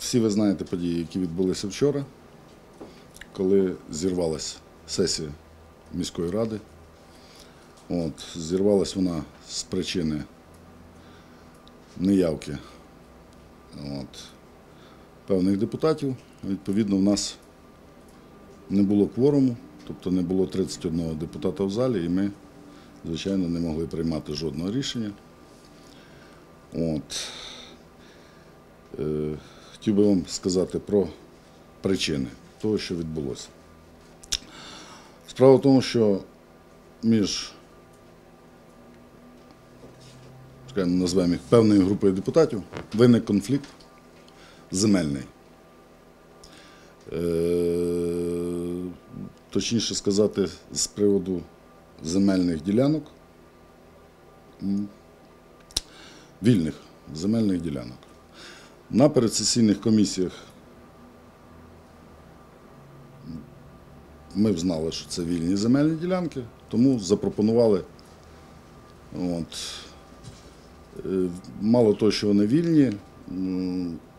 Всі ви знаєте події, які відбулися вчора, коли зірвалася сесія міської ради. От, зірвалась вона з причини неявки от, певних депутатів. Відповідно, в нас не було кворуму, тобто не було 31 депутата в залі, і ми, звичайно, не могли приймати жодного рішення. От. Хотів би вам сказати про причини того, що відбулося. Справа в тому, що між їх певною групою депутатів виник конфлікт земельний. Е, точніше сказати, з приводу земельних ділянок, вільних земельних ділянок. На передсесійних комісіях ми знали, що це вільні земельні ділянки, тому запропонували. От, е, мало того, що вони вільні,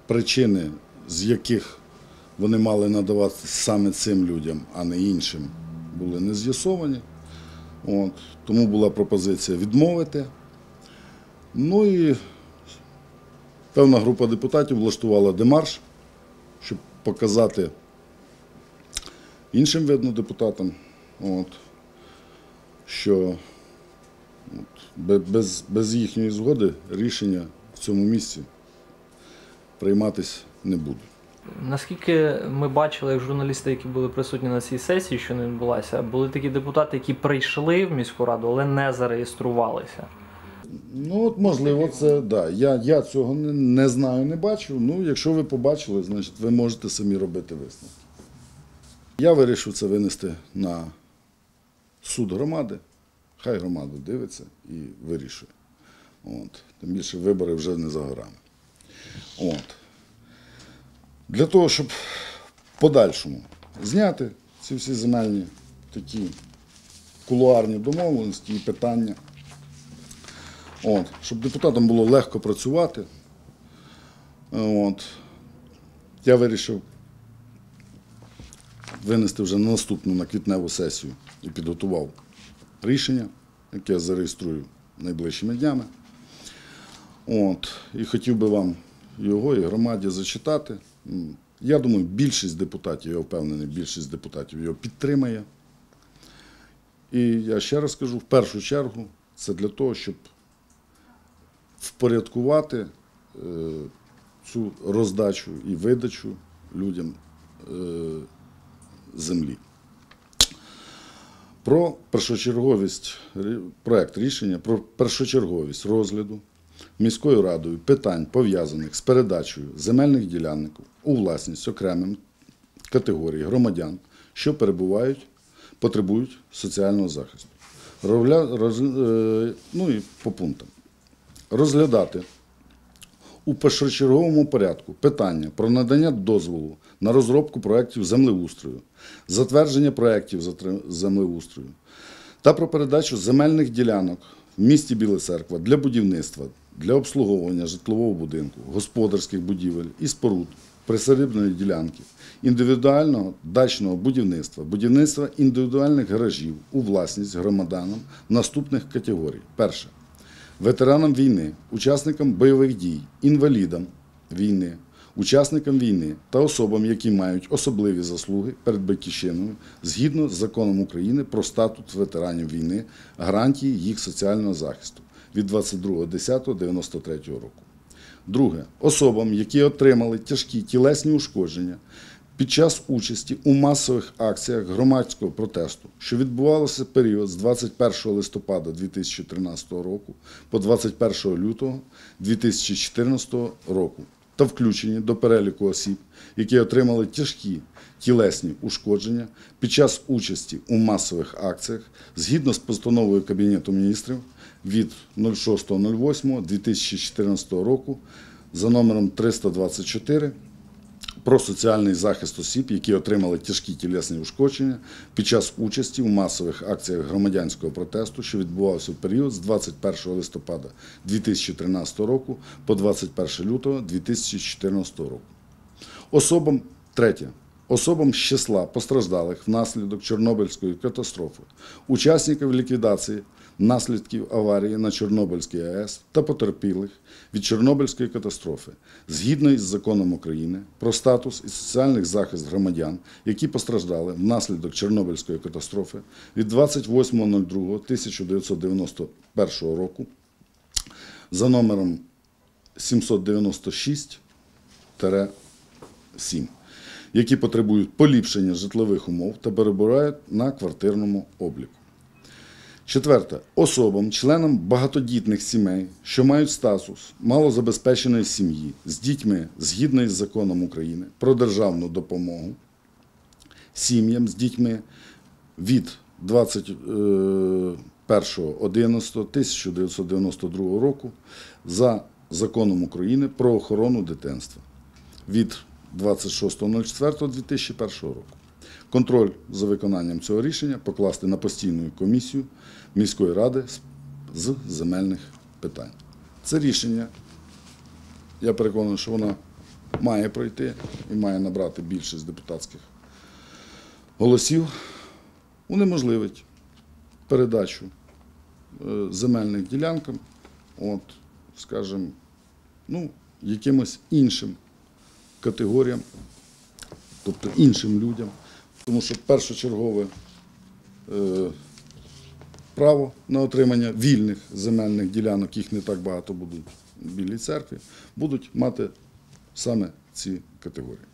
причини, з яких вони мали надавати саме цим людям, а не іншим, були не з'ясовані. Тому була пропозиція відмовити. Ну і певна група депутатів влаштувала демарш, щоб показати іншим видно депутатам, от, що от, без, без їхньої згоди рішення в цьому місці прийматись не будуть. Наскільки ми бачили, як журналісти, які були присутні на цій сесії, що не відбулася, були такі депутати, які прийшли в міську раду, але не зареєструвалися. Ну, от можливо, це да. Я, я цього не, не знаю, не бачу. Ну, якщо ви побачили, значить ви можете самі робити висновки. Я вирішив це винести на суд громади. Хай громада дивиться і вирішує. От. Тим більше вибори вже не за горами. От. Для того, щоб в подальшому зняти ці всі земельні такі кулуарні домовленості і питання. От, щоб депутатам було легко працювати. От, я вирішив винести вже на наступну на квітневу сесію і підготував рішення, яке я зареєструю найближчими днями. От, і хотів би вам його і громаді зачитати. Я думаю, більшість депутатів, я впевнений, більшість депутатів його підтримає. І я ще раз кажу, в першу чергу, це для того, щоб впорядкувати е, цю роздачу і видачу людям е, землі. Про першочерговість, проект рішення про першочерговість розгляду міською радою питань, пов'язаних з передачею земельних ділянок у власність окремим категорій громадян, що перебувають, потребують соціального захисту. Ровля- роз- е, ну і по пунктам розглядати у першочерговому порядку питання про надання дозволу на розробку проєктів землеустрою, затвердження проєктів землеустрою та про передачу земельних ділянок в місті Біла Церква для будівництва, для обслуговування житлового будинку, господарських будівель і споруд, присадибної ділянки, індивідуального дачного будівництва, будівництва індивідуальних гаражів у власність громадянам наступних категорій. Перше ветеранам війни, учасникам бойових дій, інвалідам війни, учасникам війни та особам, які мають особливі заслуги перед батьківщиною згідно з законом України про статус ветеранів війни, гарантії їх соціального захисту від 22.10.93 року. Друге, особам, які отримали тяжкі тілесні ушкодження під час участі у масових акціях громадського протесту, що відбувалося період з 21 листопада 2013 року по 21 лютого 2014 року, та включені до переліку осіб, які отримали тяжкі тілесні ушкодження під час участі у масових акціях згідно з постановою Кабінету міністрів від 06.08.2014 року за номером 324 про соціальний захист осіб, які отримали тяжкі тілесні ушкодження під час участі у масових акціях громадянського протесту, що відбувався в період з 21 листопада 2013 року по 21 лютого 2014 року. Особам третє. Особам з числа постраждалих внаслідок Чорнобильської катастрофи, учасників ліквідації наслідків аварії на Чорнобильській АЕС та потерпілих від Чорнобильської катастрофи згідно із законом України про статус і соціальний захист громадян, які постраждали внаслідок Чорнобильської катастрофи від 28.02.1991 року за номером 796 7, які потребують поліпшення житлових умов та перебувають на квартирному обліку. Четверте. Особам, членам багатодітних сімей, що мають статус малозабезпеченої сім'ї з дітьми згідно із законом України про державну допомогу сім'ям з дітьми від е, 21.11.1992 року за законом України про охорону дитинства від 26.04.2001 року. Контроль за виконанням цього рішення покласти на постійну комісію міської ради з- земельних питань. Це рішення, я переконаний, що воно має пройти і має набрати більшість депутатських голосів, унеможливить передачу е, земельних ділянкам, от, скажімо, ну, якимось іншим категоріям, тобто іншим людям. Тому що першочергове е, право на отримання вільних земельних ділянок, їх не так багато будуть в Білій церкві, будуть мати саме ці категорії.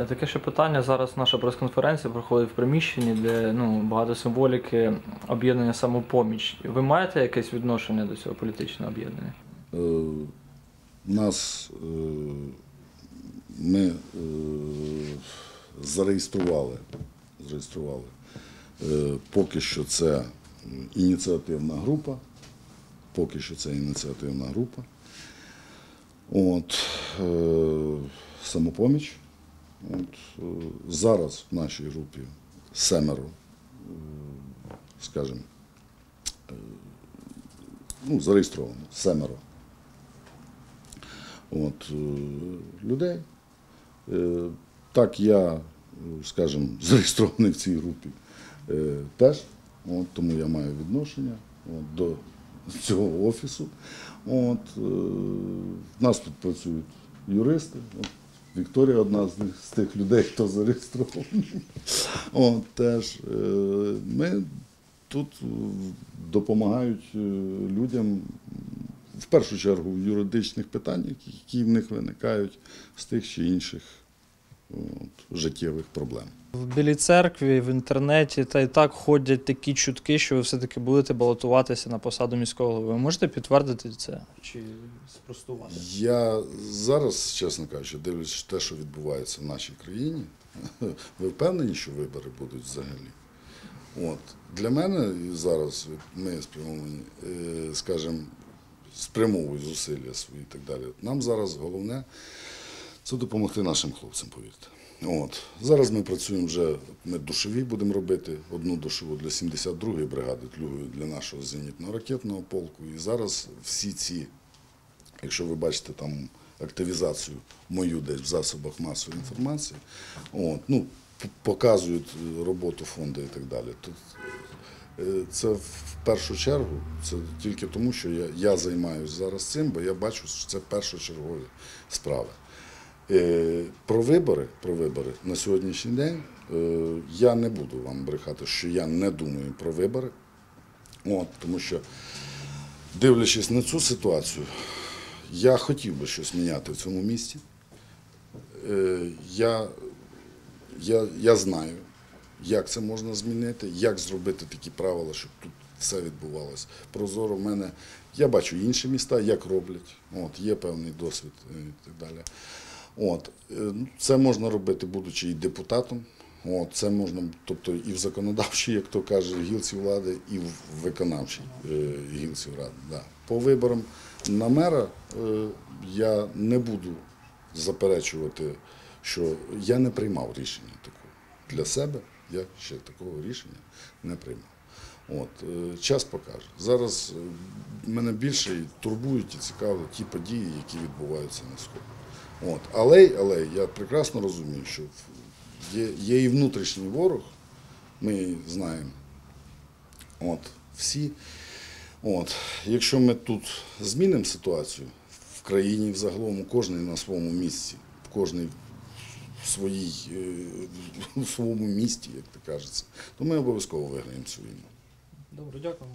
Е, Таке ще питання. Зараз наша прес-конференція проходить в приміщенні, де ну, багато символіки об'єднання самопоміч. Ви маєте якесь відношення до цього політичного об'єднання? Е, Нас е, ми е, зареєстрували, зареєстрували. Е, Поки що це ініціативна група. Поки що це ініціативна група. От, е, самопоміч. От, е, зараз в нашій групі семеро, скажімо, ну, зареєстровано, семеро от, людей. Так, я, е, скажімо, зареєстрований в цій групі е, теж, от, тому я маю відношення от, до цього офісу. От, е, в нас тут працюють юристи. От, Вікторія одна з, них- з тих людей, хто зареєстрований. Теж, е, ми тут допомагають е, людям в першу чергу в юридичних питаннях, які в них виникають з тих чи інших життєвих проблем. В Білій церкві, в інтернеті та й так ходять такі чутки, що ви все-таки будете балотуватися на посаду міського голови. Ви можете підтвердити це чи спростувати? Я зараз, чесно кажучи, дивлячись те, що відбувається в нашій країні, ви впевнені, що вибори будуть взагалі? От. Для мене зараз ми спрямовані, е, скажімо, спрямовують зусилля свої і так далі. Нам зараз головне це допомогти нашим хлопцям, повірте. От. Зараз ми працюємо вже, ми душові будемо робити, одну душову для 72-ї бригади, для нашого зенітно-ракетного полку. І зараз всі ці якщо ви бачите там активізацію мою десь в засобах масової інформації, от, ну, показують е, роботу фонду і так далі. Тут е, це в першу чергу, це тільки тому, що я, я займаюся зараз цим, бо я бачу, що це першочергові справи. Е, Про вибори, про вибори на сьогоднішній день е, я не буду вам брехати, що я не думаю про вибори. От, тому що, дивлячись на цю ситуацію, я хотів би щось міняти в цьому місті. Е, Я, я, я знаю, як це можна змінити, як зробити такі правила, щоб тут все відбувалося. Прозоро в мене. Я бачу інші міста, як роблять. От, є певний досвід і так далі. От, е, ну, це можна робити, будучи і депутатом. От, це можна, тобто і в законодавчій, як то каже, гілці влади, і в виконавчій е, гілці влади. Да. По виборам на мера е, я не буду заперечувати, що я не приймав рішення такого. Для себе я ще такого рішення не приймав. От, час покаже. Зараз мене більше турбують і цікавлять ті події, які відбуваються на сході. От. Але, але я прекрасно розумію, що є, є і внутрішній ворог, ми знаємо. От, всі. От, якщо ми тут змінимо ситуацію в країні взагалом, кожен на своєму місці, кожен в, своїй, е, в своєму місті, як то кажеться, то ми обов'язково виграємо цю війну. Добре, дякую.